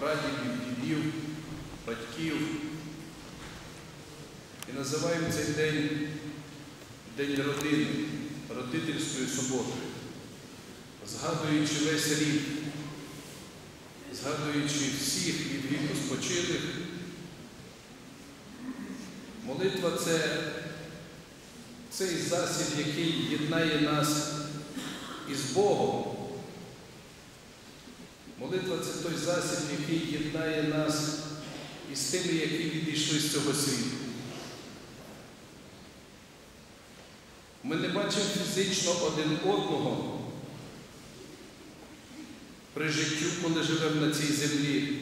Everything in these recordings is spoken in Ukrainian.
прадідів, дідів, батьків. І називаємо цей день День родини, родительською суботою, згадуючи весь рік, згадуючи всіх від віку спочилих. Молитва це цей засіб, який єднає нас із Богом. Молитва це той засіб, який єднає нас із тими, які відійшли з цього світу. Ми не бачимо фізично один одного при життю, коли живемо на цій землі,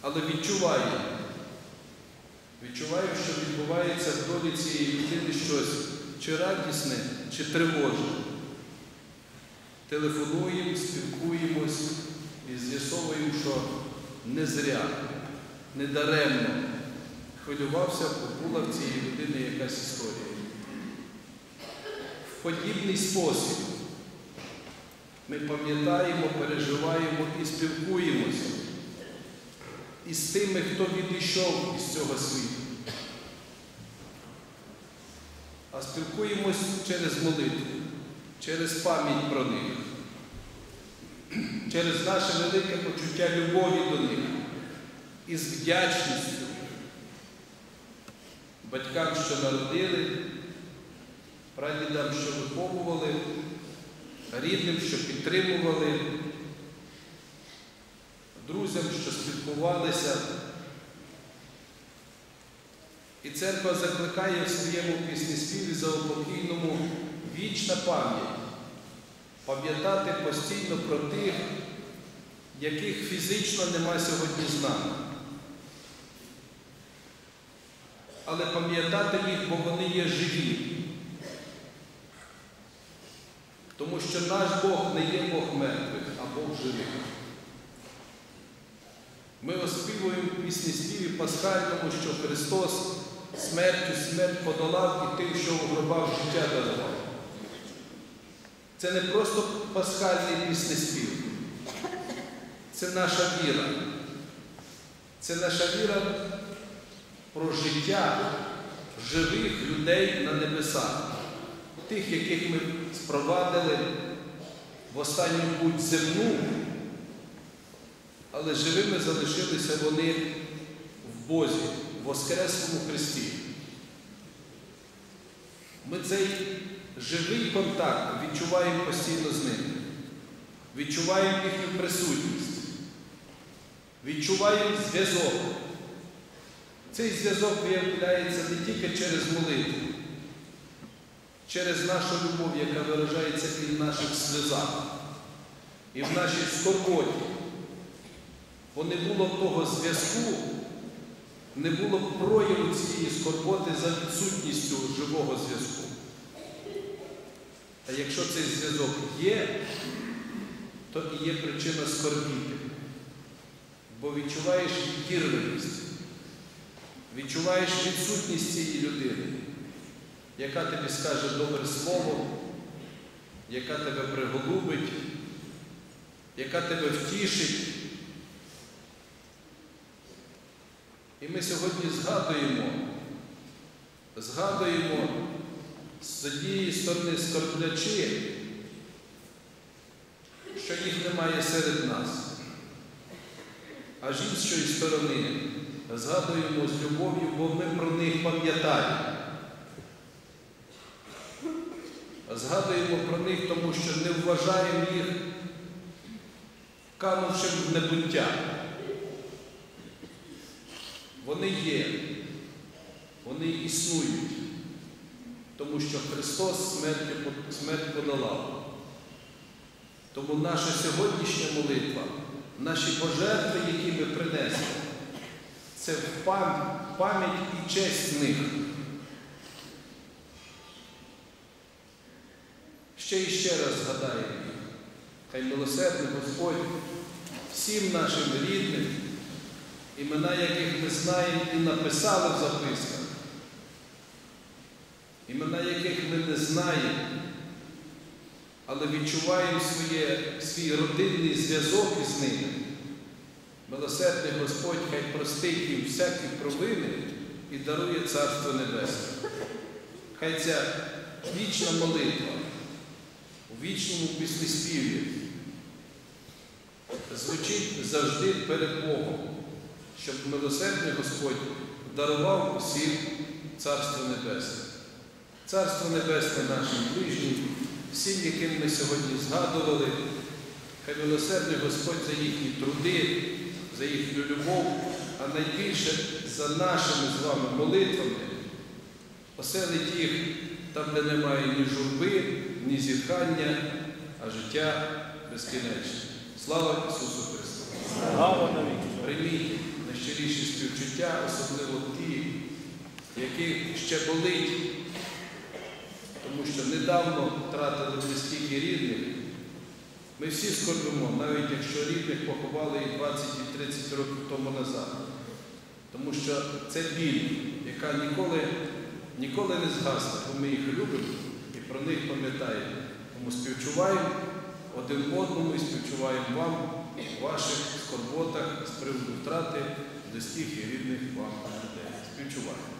але відчуваємо. Відчуваю, що відбувається в долі цієї людини щось чи радісне, чи тривожне. Телефонуємо, спілкуємось і з'ясовуємо, що не зря, не даремно хвилювався, була в цієї людини якась історія. В подібний спосіб ми пам'ятаємо, переживаємо і спілкуємося із тими, хто відійшов із цього світу. А спілкуємось через молитву, через пам'ять про них, через наше велике почуття любові до них із вдячністю батькам, що народили, прадідам, що виховували, рідним, що підтримували друзям, що спілкувалися. І церква закликає в своєму піснеспіві за упокійному вічна пам'ять, пам'ятати постійно про тих, яких фізично нема сьогодні з нами. Але пам'ятати їх, бо вони є живі. Тому що наш Бог не є Бог мертвих, а Бог живих. Ми оспівуємо пісні співі пасхальному, що Христос смертю смерть подолав і тим, що у гробах життя дарував. Це не просто пасхальний піснеспів. Це наша віра. Це наша віра про життя живих людей на небесах, тих, яких ми спровадили в останню путь земну, але живими залишилися вони в Бозі, в Воскреслому Христі. Ми цей живий контакт відчуваємо постійно з ними, відчуваємо їхню присутність, відчуваємо зв'язок. Цей зв'язок виявляється не тільки через молитву, через нашу любов, яка виражається і в наших сльозах, і в нашій скорботі. Бо не було того зв'язку, не було б прояву цієї скорботи за відсутністю живого зв'язку. А якщо цей зв'язок є, то і є причина скорбіти. Бо відчуваєш відірваність, відчуваєш відсутність цієї людини, яка тобі скаже добре слово, яка тебе приголубить, яка тебе втішить. І ми сьогодні згадуємо, згадуємо з однієї сторони скорблячи, що їх немає серед нас. А з іншої сторони згадуємо з любов'ю, бо ми про них пам'ятаємо. Згадуємо про них, тому що не вважаємо їх канувшим в небуття. Вони є, вони існують, тому що Христос смерть, подолав. Тому наша сьогоднішня молитва, наші пожертви, які ми принесли, це пам'ять і честь них. Ще і ще раз згадаємо. Хай милосердний Господь всім нашим рідним, імена яких ми знаємо і написали в записках, імена яких ми не знаємо, але відчуваємо своє, свій родинний зв'язок із ними. Милосердний Господь хай простить їм всякі провини і дарує Царство Небесне. Хай ця вічна молитва у вічному піснеспіві звучить завжди перед Богом, щоб милосердний Господь дарував усім Царство Небесне. Царство Небесне нашим ближнім, всім, яким ми сьогодні згадували, хай милосердний Господь за їхні труди, за їхню любов, а найбільше за нашими з вами молитвами оселить їх там, де немає ні журби, ні зітхання, а життя безкінечне. Слава Ісусу Христу! Слава. Прийміть найщиріші співчуття, особливо ті, які ще болить, тому що недавно втратили ми стільки рідних. Ми всі скорбимо, навіть якщо рідних поховали і 20 і 30 років тому назад. Тому що це біль, яка ніколи, ніколи не згасне, бо ми їх любимо і про них пам'ятаємо. Тому співчуваємо один одному і співчуваємо вам у ваших скорботах з приводу втрати близьких і рідних вам людей. Співчуваємо.